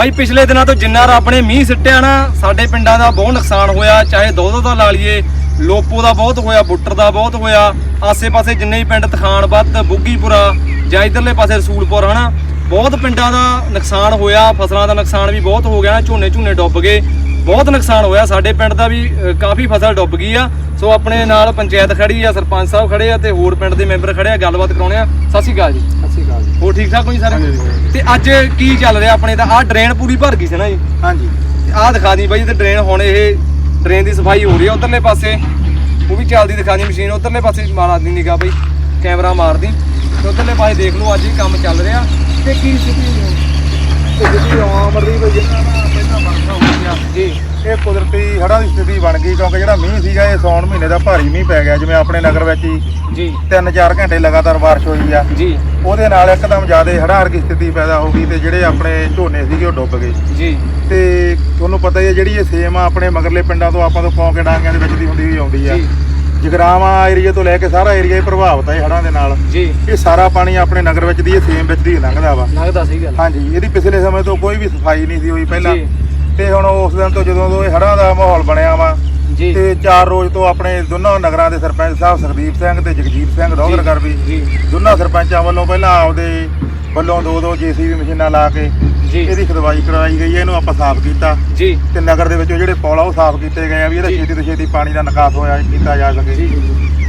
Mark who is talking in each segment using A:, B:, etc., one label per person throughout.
A: ਬਾਈ, ਪਿਛਲੇ ਦਿਨਾਂ ਤੋਂ ਜਿੰਨਾ ਰੱਬ ਨੇ ਮੀਂਹ ਸਿੱਟਿਆ ਨਾ, ਸਾਡੇ ਪਿੰਡਾਂ ਦਾ ਬਹੁਤ ਨੁਕਸਾਨ ਹੋਇਆ, ਚਾਹੇ ਦੋਦੋ ਦਾ ਲਾ ਲਈਏ, ਲੋਪੋ ਦਾ ਬਹੁਤ ਹੋਇਆ, ਬੁੱਟਰ ਦਾ ਬਹੁਤ ਹੋਇਆ, ਆਸੇ-ਪਾਸੇ ਜਿੰਨੇ ਵੀ ਪਿੰਡ ਤਖਾਨਬੱਤ ਬੁੱਗੀਪੁਰਾ, ਜਾਂ ਇਧਰਲੇ ਪਾਸੇ ਰਸੂਲਪੁਰ, ਹਨਾ, ਬਹੁਤ ਪਿੰਡਾਂ ਦਾ ਨੁਕਸਾਨ ਹੋਇਆ, ਫਸਲਾਂ ਦਾ ਨੁਕਸਾਨ ਵੀ ਬਹੁਤ ਹੋ ਗਿਆ ਨਾ ਝੋਨੇ ਝੋਨੇ ਡੁੱਬ ਗਏ, ਬਹੁਤ ਨੁਕਸਾਨ ਹੋਇਆ, ਸਾਡੇ ਪਿੰਡ ਦਾ ਵੀ ਕਾਫੀ ਫਸਲ ਡੁੱਬ ਗਈ ਆ, ਸੋ ਆਪਣੇ ਨਾਲ ਪੰਚਾਇਤ ਖੜੀ ਆ, ਸਰਪੰਚ ਸਾਹਿਬ ਖੜੇ ਆ, ਤੇ ਹੋਰ ਪਿੰਡ ਦੇ ਮੈਂਬਰ ਖੜੇ ਆ, ਗੱਲਬਾਤ ਕਰਾਉਣੇ ਆ, ਸਤਿ ਸ਼੍ਰੀ ਅਕਾਲ ਜੀ। ਹੋਰ ਠੀਕ ਠਾਕ ਹੋ ਜੀ ਸਾਰੇ? ਤੇ ਅੱਜ ਕੀ ਚੱਲ ਰਿਹਾ ਆਪਣੇ ਤਾਂ ਆਹ ਡਰੇਨ ਪੂਰੀ ਭਰ ਗਈ ਸੀ ਨਾ ਜੀ।
B: ਹਾਂਜੀ।
A: ਆਹ ਦਿਖਾ ਦੀ ਬਾਈ ਤੇ ਡਰੇਨ ਹੁਣ ਇਹ ਡਰੇਨ ਦੀ ਸਫ਼ਾਈ ਹੋ ਰਹੀ ਆ ਉਧਰਲੇ ਪਾਸੇ। ਉਹ ਵੀ ਚੱਲਦੀ ਦਿਖਾ ਦੀ ਮਸ਼ੀਨ ਉਧਰਲੇ ਪਾਸੇ ਮਾਰਾ ਦੀ ਨਿਗਾ ਬਾਈ ਕੈਮਰਾ ਮਾਰਦੀ। ਤੇ ਉਧਰਲੇ ਪਾਸੇ ਦੇਖ ਲਓ ਅੱਜ ਹੀ ਕੰਮ ਚੱਲ ਰਿਹਾ। ਤੇ ਕੀ ਸਥਿਤੀ ਹੈ
B: ਤੇ ਜਿਹੜੀ ਆਮਰਦੀ ਵਈ ਜਿਹੜਾ ਨਾ ਪਹਿਲਾਂ ਵਰਖਾ ਹੋਈ ਆ
A: ਜੀ।
B: ਇਹ ਕੁਦਰਤੀ ਹੜ੍ਹਾਂ ਦੀ ਸਥਿਤੀ ਬਣ ਗਈ ਕਿਉਂਕਿ ਜਿਹੜਾ ਮੀਂਹ ਸੀਗਾ ਇਹ ਸੌਣ ਮਹੀਨੇ ਦਾ ਭਾਰੀ ਮੀਂਹ ਪੈ ਗਿਆ ਜਿਵੇਂ ਆਪਣੇ ਨਗਰ ਵਿੱਚ ਹੀ।
A: ਜੀ।
B: 3-4 ਘੰਟੇ ਲਗਾਤਾਰ ਬਾਰਿਸ਼ ਹੋਈ ਆ।
A: ਜੀ।
B: ਉਹਦੇ ਨਾਲ ਇੱਕਦਮ ਜ਼ਿਆਦਾ ਹੜ੍ਹਾਂ ਵਰਗੀ ਸਥਿਤੀ ਪੈਦਾ ਹੋ ਗਈ ਤੇ ਜਿਹੜੇ ਆਪਣੇ ਝੋਨੇ ਸੀਗੇ ਉਹ ਡੁੱਬ ਗਏ।
A: ਜੀ।
B: ਤੇ ਤੁਹਾਨੂੰ ਪਤਾ ਹੀ ਹੈ ਜਿਹੜੀ ਇਹ ਸੇਮ ਆ ਆਪਣੇ ਮਗਰਲੇ ਪਿੰਡਾਂ ਤੋਂ ਆਪਾਂ ਤੋਂ ਪੌਂਕੇ ਡਾਂਗਿਆਂ ਦੇ ਵਿੱਚ ਦੀ ਹੁੰਦੀ ਹੋਈ ਆਉਂਦੀ ਆ। ਜਗਰਾਵਾਂ ਏਰੀਆ ਤੋਂ ਲੈ ਕੇ ਸਾਰਾ ਏਰੀਆ ਹੀ ਪ੍ਰਭਾਵਿਤ ਆ ਇਹ ਹੜ੍ਹਾਂ ਦੇ ਨਾਲ।
A: ਜੀ।
B: ਇਹ ਸਾਰਾ ਪਾਣੀ ਆਪਣੇ ਨਗਰ ਵਿੱਚ ਦੀ ਇਹ ਸੇਮ ਵਿੱਚ ਦੀ ਲੰਘਦਾ ਵਾ।
A: ਲੱਗਦਾ ਸਹੀ ਗੱਲ
B: ਹਾਂਜੀ ਇਹਦੀ ਪਿਛਲੇ ਸਮੇਂ ਤੋਂ ਕੋਈ ਵੀ ਸਫ਼ਾਈ ਨਹੀਂ ਸੀ ਹੋਈ ਪਹਿਲਾਂ। ਤੇ ਹੁਣ ਉਸ ਦਿਨ ਤੋਂ ਜਦੋਂ ਤੋਂ ਇਹ ਹੜ੍ਹਾਂ ਦਾ ਮਾਹੌਲ ਬਣਿਆ
A: ਜੀ।
B: ਤੇ ਚਾਰ ਰੋਜ਼ ਤੋਂ ਆਪਣੇ ਦੋਨੋਂ ਨਗਰਾਂ ਦੇ ਸਰਪੰਚ ਸਾਹਿਬ ਸਰਦੀਪ ਸਿੰਘ ਤੇ ਜਗਜੀਤ ਸਿੰਘ ਰੋਗਰ ਕਰ ਵੀ
A: ਜੀ।
B: ਦੋਨਾਂ ਸਰਪੰਚਾਂ ਵੱਲੋਂ ਪਹਿਲਾਂ ਆਪਦੇ ਵੱਲੋਂ ਦੋ ਦੋ ਜੀਸੀਬੀ ਮਸ਼ੀਨਾਂ ਲਾ ਕੇ
A: ਜੀ।
B: ਇਹਦੀ ਖਦਵਾਈ ਕਰਵਾਈ ਗਈ ਹੈ ਇਹਨੂੰ ਆਪਾਂ ਸਾਫ਼ ਕੀਤਾ।
A: ਜੀ।
B: ਤੇ ਨਗਰ ਦੇ ਵਿੱਚੋਂ ਜਿਹੜੇ ਪੌਲ ਆ ਉਹ ਸਾਫ਼ ਕੀਤੇ ਗਏ ਆ ਵੀ ਇਹਦਾ
A: ਜੀ।
B: ਛੇਤੀ ਤੋਂ ਛੇਤੀ ਪਾਣੀ ਦਾ ਨਿਕਾਸ ਹੋਇਆ ਕੀਤਾ ਜਾ ਸਕੇ।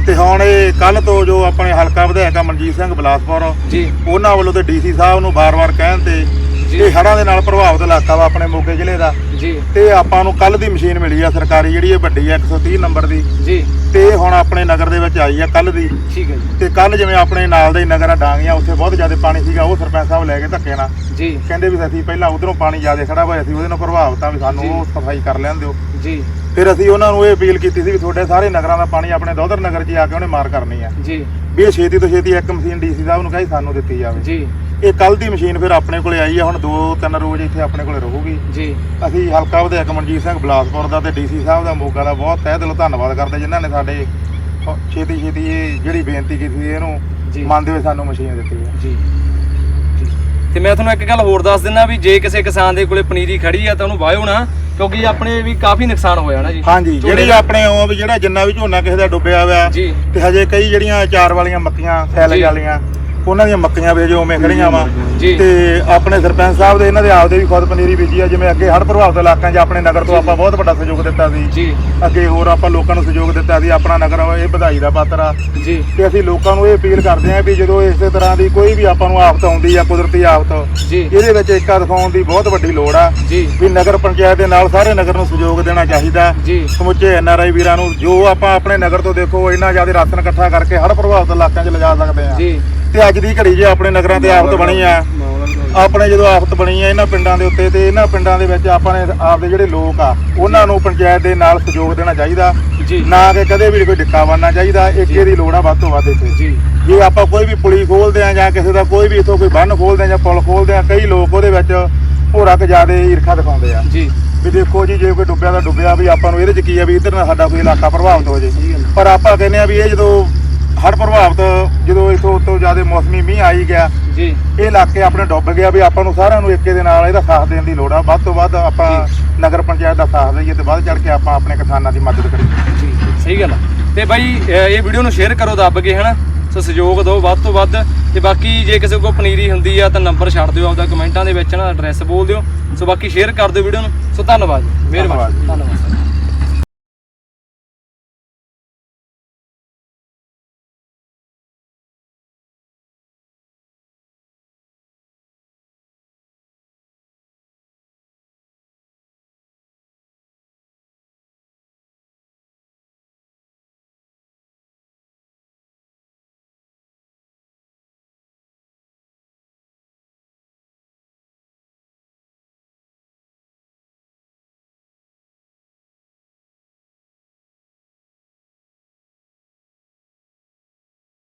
B: ਤੇ ਹੁਣ ਇਹ ਕੱਲ ਤੋਂ ਜੋ ਆਪਣੇ ਹਲਕਾ ਵਿਧਾਇਕ ਆ ਮਨਜੀਤ ਸਿੰਘ ਬਲਾਸਪੁਰ
A: ਜੀ।
B: ਉਹਨਾਂ ਵੱਲੋਂ ਤੇ ਡੀਸੀ ਸਾਹਿਬ ਨੂੰ ਬਾਰ-ਬਾਰ ਕਹਿਣ ਤੇ
A: ਜੀ।
B: ਇਹ ਹੜ੍ਹਾਂ ਦੇ ਨਾਲ ਪ੍ਰਭਾਵਿਤ ਇਲਾਕਾ ਵਾ ਆਪਣੇ ਮੋਗੇ ਜ਼ਿਲ੍ਹੇ ਦਾ।
A: ਜੀ।
B: ਤੇ ਆਪਾਂ ਨੂੰ ਕੱਲ ਦੀ ਮਸ਼ੀਨ ਮਿਲੀ ਆ ਸਰਕਾਰੀ ਜਿਹੜੀ ਇਹ ਵੱਡੀ ਆ 130 ਨੰਬਰ ਦੀ।
A: ਜੀ।
B: ਤੇ ਹੁਣ ਆਪਣੇ ਨਗਰ ਦੇ ਵਿੱਚ ਆਈ ਆ ਕੱਲ ਦੀ।
A: ਠੀਕ ਹੈ ਜੀ।
B: ਤੇ ਕੱਲ ਜਿਵੇਂ ਆਪਣੇ ਨਾਲ ਦੇ ਨਗਰ ਆ ਡਾਂਗੀਆਂ ਉੱਥੇ ਬਹੁਤ ਜ਼ਿਆਦਾ ਪਾਣੀ ਸੀਗਾ ਉਹ ਸਰਪੰਚ ਸਾਹਿਬ ਲੈ ਕੇ ਧੱਕੇ ਨਾਲ।
A: ਜੀ।
B: ਕਹਿੰਦੇ ਵੀ ਅਸੀਂ ਪਹਿਲਾਂ ਉਧਰੋਂ ਪਾਣੀ ਜ਼ਿਆਦਾ ਖੜਾ ਹੋਇਆ ਸੀ ਉਹਦੇ ਨਾਲ ਪ੍ਰਭਾਵਿਤ ਆ ਵੀ ਸਾਨੂੰ। ਉਹ ਸਫ਼ਾਈ ਕਰ ਲੈਣ ਦਿਓ।
A: ਜੀ।
B: ਫਿਰ ਅਸੀਂ ਉਹਨਾਂ ਨੂੰ ਇਹ ਅਪੀਲ ਕੀਤੀ ਸੀ ਵੀ ਤੁਹਾਡੇ ਸਾਰੇ ਨਗਰਾਂ ਦਾ ਪਾਣੀ ਆਪਣੇ ਦੋਦਰ ਨਗਰ 'ਚ ਆ ਕੇ ਉਹਨੇ ਮਾਰ ਕਰਨੀ ਆ।
A: ਜੀ।
B: ਵੀ ਇਹ ਛੇਤੀ ਤੋਂ ਛੇਤੀ ਇੱਕ ਮਸ਼ੀਨ ਡੀਸੀ ਸਾਹਿਬ ਨੂੰ ਕਹੀ ਸਾਨੂੰ ਦਿੱਤੀ ਜਾਵੇ।
A: ਜੀ।
B: ਇਹ ਕੱਲ ਦੀ ਮਸ਼ੀਨ ਫਿਰ ਆਪਣੇ ਕੋਲੇ ਆਈ ਆ ਹੁਣ ਦੋ ਤਿੰਨ ਰੋਜ਼ ਇੱਥੇ ਆਪਣੇ ਕੋਲੇ ਰਹੂਗੀ
A: ਜੀ
B: ਅਸੀਂ ਹਲਕਾ ਵਿਧਾਇਕ ਮਨਜੀਤ ਸਿੰਘ ਬਲਾਸਪੁਰ ਦਾ ਤੇ ਡੀਸੀ ਸਾਹਿਬ ਦਾ ਮੋਗਾ ਦਾ ਬਹੁਤ ਤਹਿ ਦਿਲੋਂ ਧੰਨਵਾਦ ਕਰਦੇ ਜਿਨ੍ਹਾਂ ਨੇ ਸਾਡੇ ਛੇਤੀ ਛੇਤੀ ਇਹ ਜਿਹੜੀ ਬੇਨਤੀ ਕੀਤੀ। ਇਹਨੂੰ ਮੰਨਦੇ ਹੋਏ ਸਾਨੂੰ ਮਸ਼ੀਨ ਦਿੱਤੀ ਹੈ
A: ਜੀ। ਤੇ ਮੈਂ ਤੁਹਾਨੂੰ ਇੱਕ ਗੱਲ ਹੋਰ ਦੱਸ ਦਿੰਦਾ ਵੀ ਜੇ ਕਿਸੇ ਕਿਸਾਨ ਦੇ ਕੋਲੇ ਪਨੀਰੀ ਖੜੀ ਆ ਤਾਂ ਉਹਨੂੰ ਵਾਹਿਓ ਨਾ ਕਿਉਂਕਿ ਆਪਣੇ ਵੀ ਕਾਫੀ ਨੁਕਸਾਨ ਹੋਇਆ ਨਾ ਜੀ
B: ਹਾਂਜੀ ਜਿਹੜੀ। ਆਪਣੇ ਉਹ ਵੀ ਜਿਹੜਾ ਜਿੰਨਾ ਵੀ ਝੋਨਾ ਕਿਸੇ ਦਾ ਡੁੱਬਿਆ ਹੋਇਆ ਤੇ ਹਜੇ ਕਈ ਜਿਹੜੀਆਂ ਚਾਰ ਵਾਲੀਆਂ ਮੱਕੀਆਂ। ਸੈਲਜ ਵਾਲੀਆਂ ਉਹਨਾਂ ਦੀਆਂ ਮੱਕੀਆਂ ਵੇ ਜੋ ਉਵੇਂ ਖੜੀਆਂ ਵਾ।
A: ਜੀ।
B: ਤੇ ਆਪਣੇ ਸਰਪੰਚ ਸਾਹਿਬ ਦੇ ਇਹਨਾਂ ਦੇ ਆਪਦੇ ਵੀ ਖੁਦ ਪਨੀਰੀ ਬੀਜੀ ਆ ਜਿਵੇਂ ਅੱਗੇ ਹੜ੍ਹ ਪ੍ਰਭਾਵਿਤ ਇਲਾਕਿਆਂ 'ਚ ਆਪਣੇ ਨਗਰ ਤੋਂ ਆਪਾਂ ਬਹੁਤ ਵੱਡਾ ਸਹਿਯੋਗ ਦਿੱਤਾ ਸੀ।
A: ਜੀ।
B: ਅੱਗੇ ਹੋਰ ਆਪਾਂ ਲੋਕਾਂ ਨੂੰ ਸਹਿਯੋਗ ਦਿੱਤਾ ਸੀ ਆਪਣਾ ਨਗਰ ਇਹ ਵਧਾਈ ਦਾ ਪਾਤਰ ਆ।
A: ਜੀ।
B: ਤੇ ਅਸੀਂ ਲੋਕਾਂ ਨੂੰ ਇਹ ਅਪੀਲ ਕਰਦੇ ਹਾਂ ਵੀ ਜਦੋਂ ਇਸੇ ਤਰ੍ਹਾਂ ਦੀ ਕੋਈ ਵੀ ਆਪਾਂ ਨੂੰ ਆਫਤ ਆਉਂਦੀ ਆ ਕੁਦਰਤੀ ਆਫਤ
A: ਜੀ।
B: ਇਹਦੇ ਵਿੱਚ ਏਕਾ ਦਿਖਾਉਣ ਦੀ ਬਹੁਤ ਵੱਡੀ ਲੋੜ ਆ।
A: ਜੀ।
B: ਵੀ ਨਗਰ ਪੰਚਾਇਤ ਦੇ ਨਾਲ ਸਾਰੇ ਨਗਰ ਨੂੰ ਸਹਿਯੋਗ ਦੇਣਾ ਚਾਹੀਦਾ।
A: ਜੀ।
B: ਸਮੁੱਚੇ ਐਨਆਰਆਈ ਵੀਰਾਂ ਨੂੰ ਜੋ ਆਪਾਂ ਆਪਣੇ ਨਗਰ ਤੋਂ ਦੇਖੋ ਇੰਨਾ ਜ਼ਿਆਦਾ ਰਾਸ਼ਨ ਇਕੱਠਾ ਕਰਕੇ ਹੜ੍ਹ ਪ੍ਰਭਾਵਿਤ ਇਲਾਕਿਆਂ 'ਚ ਲਿਜਾ ਸਕਦੇ ਆ
A: ਜੀ।
B: ਤੇ ਅੱਜ ਦੀ ਘੜੀ ਜੇ ਆਪਣੇ ਨਗਰਾਂ ਤੇ ਆਫਤ ਬਣੀ ਆ ਆਪਣੇ ਜਦੋਂ ਆਫਤ ਬਣੀ ਆ ਇਹਨਾਂ ਪਿੰਡਾਂ ਦੇ ਉੱਤੇ ਤੇ ਇਹਨਾਂ ਪਿੰਡਾਂ ਦੇ ਵਿੱਚ ਆਪਾਂ ਨੇ ਆਪਦੇ ਜਿਹੜੇ ਲੋਕ ਆ ਉਹਨਾਂ ਨੂੰ ਪੰਚਾਇਤ ਦੇ ਨਾਲ ਸਹਿਯੋਗ ਦੇਣਾ ਚਾਹੀਦਾ
A: ਜੀ।
B: ਨਾ ਕਿ ਕਦੇ ਵੀ ਕੋਈ ਡਿੱਕਾ ਬਣਨਾ ਚਾਹੀਦਾ ਏਕੇ ਦੀ ਲੋੜ ਆ ਵੱਧ ਤੋਂ ਵੱਧ ਇੱਥੇ।
A: ਜੀ।
B: ਜੇ ਆਪਾਂ ਕੋਈ ਵੀ ਪੁਲੀ ਖੋਲਦੇ ਆ ਜਾਂ ਕਿਸੇ ਦਾ ਕੋਈ ਵੀ ਇਥੋਂ ਕੋਈ ਬੰਨ ਖੋਲਦੇ ਆ ਜਾਂ ਪੁਲ ਖੋਲਦੇ ਆ ਕਈ ਲੋਕ ਉਹਦੇ ਵਿੱਚ ਹੋਰਾ ਕੁ ਜ਼ਿਆਦਾ ਈਰਖਾ ਦਿਖਾਉਂਦੇ ਆ।
A: ਜੀ।
B: ਵੀ ਦੇਖੋ ਜੀ ਜੇ ਕੋਈ ਡੁੱਬਿਆ ਤਾਂ ਡੁੱਬਿਆ ਵੀ ਆਪਾਂ ਨੂੰ ਇਹਦੇ ਚ ਕੀ ਆ ਵੀ ਇੱਧਰ ਨਾ ਸਾਡਾ ਕੋਈ ਇਲਾਕਾ ਪ੍ਰਭਾਵਿਤ ਹੋ ਜੇ। ਪਰ ਆਪਾਂ ਕਹਿੰਦੇ ਆ ਵੀ ਇਹ ਜਦੋਂ ਜਦੋਂ ਇਥੋਂ ਤੋਂ ਜ਼ਿਆਦਾ ਮੌਸਮੀ ਮੀਂਹ ਆਈ ਗਿਆ
A: ਜੀ।
B: ਇਹ ਇਲਾਕੇ ਆਪਣੇ ਡੁੱਬ ਗਿਆ ਵੀ ਆਪਾਂ ਨੂੰ ਸਾਰਿਆਂ ਨੂੰ ਏਕੇ ਦੇ ਨਾਲ ਇਹਦਾ ਸਾਥ ਦੇਣ ਦੀ ਲੋੜ ਆ। ਵੱਧ ਤੋਂ ਵੱਧ ਆਪਾਂ ਨਗਰ ਪੰਚਾਇਤ ਦਾ ਸਾਥ ਦਈਏ ਤੇ ਵੱਧ ਚੜ ਕੇ ਆਪਾਂ ਆਪਣੇ ਕਿਸਾਨਾਂ ਦੀ ਮਦਦ ਕਰੀਏ।
A: ਜੀ ਸਹੀ ਗੱਲ ਤੇ ਬਾਈ ਇਹ ਵੀਡੀਓ ਨੂੰ ਸ਼ੇਅਰ ਕਰੋ ਦੱਬ ਕੇ ਹਨਾ? ਸੋ ਸਹਿਯੋਗ ਦਿਓ ਵੱਧ ਤੋਂ ਵੱਧ। ਤੇ ਬਾਕੀ ਜੇ ਕਿਸੇ ਕੋਲ ਪਨੀਰੀ ਹੁੰਦੀ ਆ ਤਾਂ ਨੰਬਰ ਛੱਡ ਦਿਓ ਆਪਦਾ ਕਮੈਂਟਾਂ ਦੇ ਵਿੱਚ ਨਾ ਐਡਰੈਸ ਬੋਲ ਦਿਓ। ਸੋ ਬਾਕੀ ਸ਼ੇਅਰ ਕਰ ਦਿਓ ਵੀਡੀਓ ਨੂੰ। ਸੋ ਧੰਨਵਾਦ ਮਿਹਰਬਾਨੀ। ਧੰਨਵਾਦ।